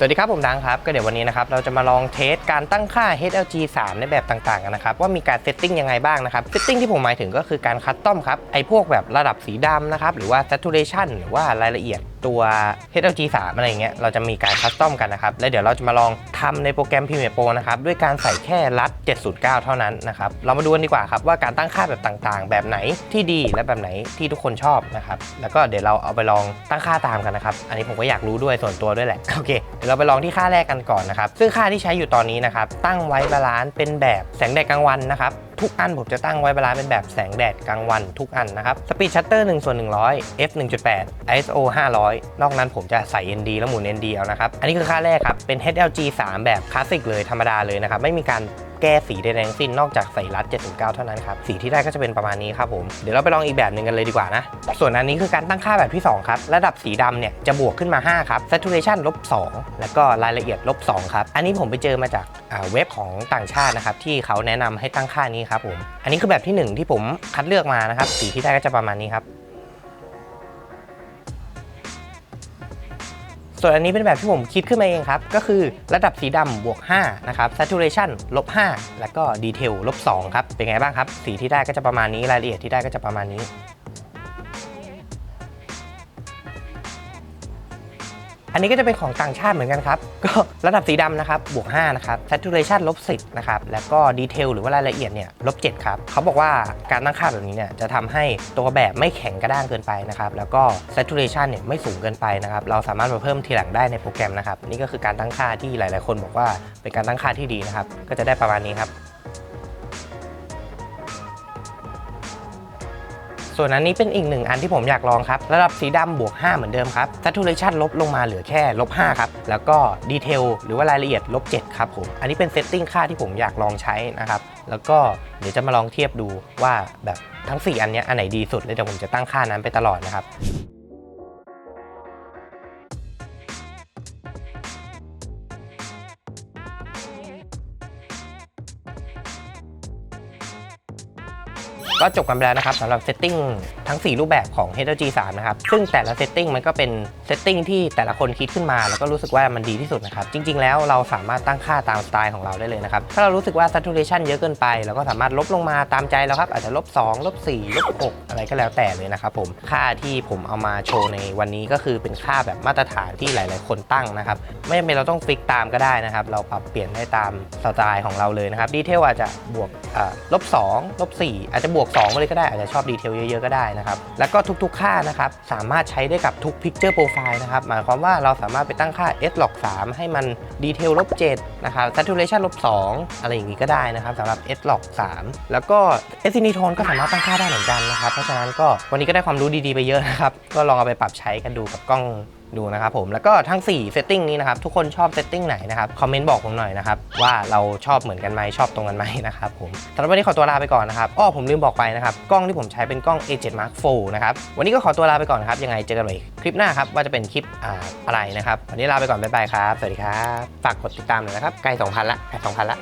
สวัสดีครับผมดังครับ ก็เดี๋ยววันนี้นะครับเราจะมาลองเทสการตั้งค่า HLG 3 ในแบบต่างๆกันนะครับ ว่ามีการเซตติ้งยังไงบ้างนะครับเซตติ้งที่ผมหมายถึงก็คือการคัสตอมครับ ไอ้พวกแบบระดับสีดำนะครับ หรือว่า saturation หรือว่ารายละเอียด ตัว HLG 3อะไรเงี้ยเราจะมีการคัสตอมกันนะครับ แล้วเดี๋ยวเราจะมาลองทำในโปรแกรม Premiere Pro นะครับ ด้วยการใส่แค่รัด 709 เท่านั้นนะครับ เรามาดูกันดีกว่าครับ ว่าการตั้งค่าแบบต่างๆ แบบไหนที่ดีและแบบไหนที่ทุกคนชอบนะครับ แล้วก็เดี๋ยวเราเอาไปลองตั้งค่าตามกันนะครับ อันนี้ผมก็อยากรู้ด้วยส่วนตัวด้วยแหละโอเคเดี๋ยวเราไปลองที่ค่าแรกกันก่อนนะครับซึ่งค่าที่ใช้อยู่ตอนนี้นะครับตั้งไว้บาลานซ์เป็นแบบแสงแดดกลางวันนะครับ ทุกอันผมจะตั้งไว้บาลานซ์เป็นแบบแสงแดดกลางวันทุกอันนะครับสปีดชัตเตอร์1ส่วน100 f 1.8 ISO 500 นอกนั้นผมจะใส่ ND แล้วหมุน ND เอานะครับ อันนี้คือค่าแรกครับ เป็น HLG 3 แบบคลาสสิกเลยธรรมดาเลยนะครับ ไม่มีการ แก้สีใดๆทั้งสิ้นนอกจากใส่รัด 7-9 เท่านั้นครับ สีที่ได้ก็จะเป็นประมาณนี้ครับผม เดี๋ยวเราไปลองอีกแบบหนึ่งกันเลยดีกว่านะ ส่วนอันนี้คือการตั้งค่าแบบที่ 2 ครับ ระดับสีดำเนี่ยจะบวกขึ้นมา 5 ครับ saturation ลบ 2 แล้วก็รายละเอียดลบ 2 ครับ อันนี้ผมไปเจอมาจากเว็บของต่างชาตินะครับที่เขาแนะนำให้ตั้งค่านี้ครับผม อันนี้คือแบบที่ 1 ที่ผมคัดเลือกมานะครับ สีที่ได้ก็จะประมาณนี้ครับ ส่วนอันนี้เป็นแบบที่ผมคิดขึ้นมาเองครับ ก็คือระดับสีดำบวก 5 นะครับ saturation ลบ 5 แล้วก็ detail ลบ 2 ครับ เป็นไงบ้างครับ สีที่ได้ก็จะประมาณนี้ รายละเอียดที่ได้ก็จะประมาณนี้ อันนี้ก็จะเป็นของต่างชาติเหมือนกันครับ ก็ระดับสีดำนะครับ บวก 5 นะครับ saturation ลบ 10 นะครับ แล้วก็ detail หรือว่ารายละเอียดเนี่ยลบ 7 ครับ เขาบอกว่าการตั้งค่าแบบนี้เนี่ยจะทำให้ตัวแบบไม่แข็งกระด้างเกินไปนะครับ แล้วก็ saturation เนี่ยไม่สูงเกินไปนะครับ เราสามารถมาเพิ่มทีหลังได้ในโปรแกรมนะครับ นี่ก็คือการตั้งค่าที่หลาย ๆ คนบอกว่าเป็นการตั้งค่าที่ดีนะครับ ก็จะได้ประมาณนี้ครับ ส่วนอันนี้เป็นอีกหนึ่งอันที่ผมอยากลองครับ ระดับสีดำบวก 5 เหมือนเดิมครับ saturation ลบลงมาเหลือแค่ลบ5ครับ แล้วก็ดีเทลหรือว่ารายละเอียดลบ7ครับผม อันนี้เป็นเซตติ้งค่าที่ผมอยากลองใช้นะครับ แล้วก็เดี๋ยวจะมาลองเทียบดูว่าแบบทั้ง 4 อันนี้อันไหนดีสุดเลยเดี๋ยวผมจะตั้งค่านั้นไปตลอดนะครับ ก็จบกันไปแล้วนะครับสำหรับเซตติ้งทั้ง 4 รูปแบบของ HLG 3 นะครับ ซึ่งแต่ละเซตติ้งมันก็เป็นเซตติ้งที่แต่ละคนคิดขึ้นมา แล้วก็รู้สึกว่ามันดีที่สุดนะครับ จริง ๆ แล้วเราสามารถตั้งค่าตามสไตล์ของเราได้เลยนะครับ ถ้าเรารู้สึกว่า saturation เยอะเกินไปเราก็สามารถลบลงมาตามใจเราครับ อาจจะลบ2ลบ4ลบ6อะไรก็แล้วแต่เลยนะครับผมค่าที่ผมเอามาโชว์ในวันนี้ก็คือเป็นค่าแบบมาตรฐานที่หลาย ๆ คนตั้งนะครับไม่จำเป็นเราต้องฟิกตามก็ได้นะครับเราปรับเปลี่ยนได้ตามสไตล์ของเราเลยนะครับดีเทลอาจจะบวกลบ2ลบ4อาจจะบวก2เลยก็ได้อาจจะชอบดีเทลเยอะๆก็ได้นะครับแล้วก็ทุกๆค่านะครับสามารถใช้ได้กับทุก Picture Profile นะครับหมายความว่าเราสามารถไปตั้งค่า s log 3ให้มันดีเทลลบ7นะครับ saturation ลบ2อะไรอย่างนี้ก็ได้นะครับสำหรับ s log 3แล้วก็ s i n i t o n ก็สามารถตั้งค่าได้เหมือนกันนะครับเพราะฉะนั้นก็วันนี้ก็ได้ความรู้ดีๆไปเยอะนะครับก็ลองเอาไปปรับใช้กันดูกับกล้อง ดูนะครับผมแล้วก็ทั้ง4เซตติ้งนี้นะครับทุกคนชอบเซตติ้งไหนนะครับคอมเมนต์บอกผมหน่อยนะครับว่าเราชอบเหมือนกันไหมชอบตรงกันไหมนะครับผมสำหรับวันนี้ขอตัวลาไปก่อนนะครับอ้อผมลืมบอกไปนะครับกล้องที่ผมใช้เป็นกล้อง A7 Mark IV นะครับวันนี้ก็ขอตัวลาไปก่อนครับยังไงเจอกันใหม่คลิปหน้าครับว่าจะเป็นคลิปออะไรนะครับวันนี้ลาไปก่อนบ๊ายบายครับสวัสดีครับฝากกดติดตามหน่อยนะครับใกล้2,000ละใกล้2,000ละ